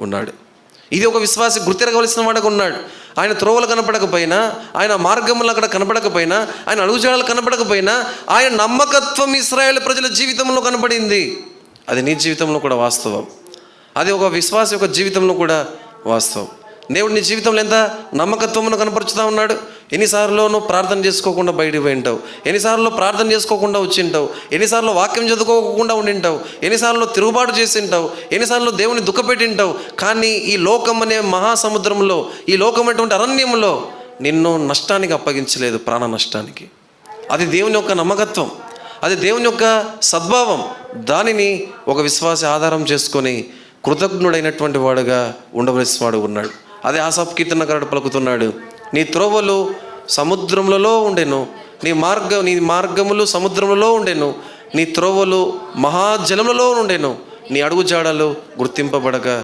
ఉన్నాడు. ఇది ఒక విశ్వాసి గుర్తిరగవలసిన వాడుగా ఉన్నాడు. ఆయన త్రోవలు కనపడకపోయినా ఆయన మార్గములు అక్కడ కనపడకపోయినా ఆయన అడుగుజాడలు కనపడకపోయినా ఆయన నమ్మకత్వం ఇస్రాయేల్ ప్రజల జీవితంలో కనపడింది. అది నీ జీవితంలో కూడా వాస్తవం. అది ఒక విశ్వాస యొక్క జీవితంలో కూడా వాస్తవం. దేవుడు నీ జీవితంలో ఎంత నమ్మకత్వమును కనపరుచుతా ఉన్నాడు? ఎన్నిసార్లు నువ్వు ప్రార్థన చేసుకోకుండా బయటికి పోయింటావు ఎన్నిసార్లు ప్రార్థన చేసుకోకుండా వచ్చింటావు ఎన్నిసార్లు వాక్యం చదువుకోకుండా ఉండింటావు ఎన్నిసార్లు తిరుగుబాటు చేసింటావు ఎన్నిసార్లు దేవుని దుఃఖపెట్టింటావు కానీ ఈ లోకం అనే మహాసముద్రంలో ఈ లోకం అటువంటి అరణ్యంలో నిన్ను నష్టానికి అప్పగించలేదు ప్రాణ నష్టానికి. అది దేవుని యొక్క నమ్మకత్వం. అది దేవుని యొక్క సద్భావం. దానిని ఒక విశ్వాస ఆధారం చేసుకొని కృతజ్ఞుడైనటువంటి వాడుగా ఉండవలసిన వాడు ఉన్నాడు. అదే ఆసాప్ కీర్తనకారుడు పలుకుతున్నాడు. నీ త్రోవలు సముద్రములలో ఉండెను. నీ మార్గ నీ మార్గములు సముద్రములలో ఉండెను. నీ త్రోవలు మహాజలములలో ఉండెను. నీ అడుగు జాడలు గుర్తింపబడక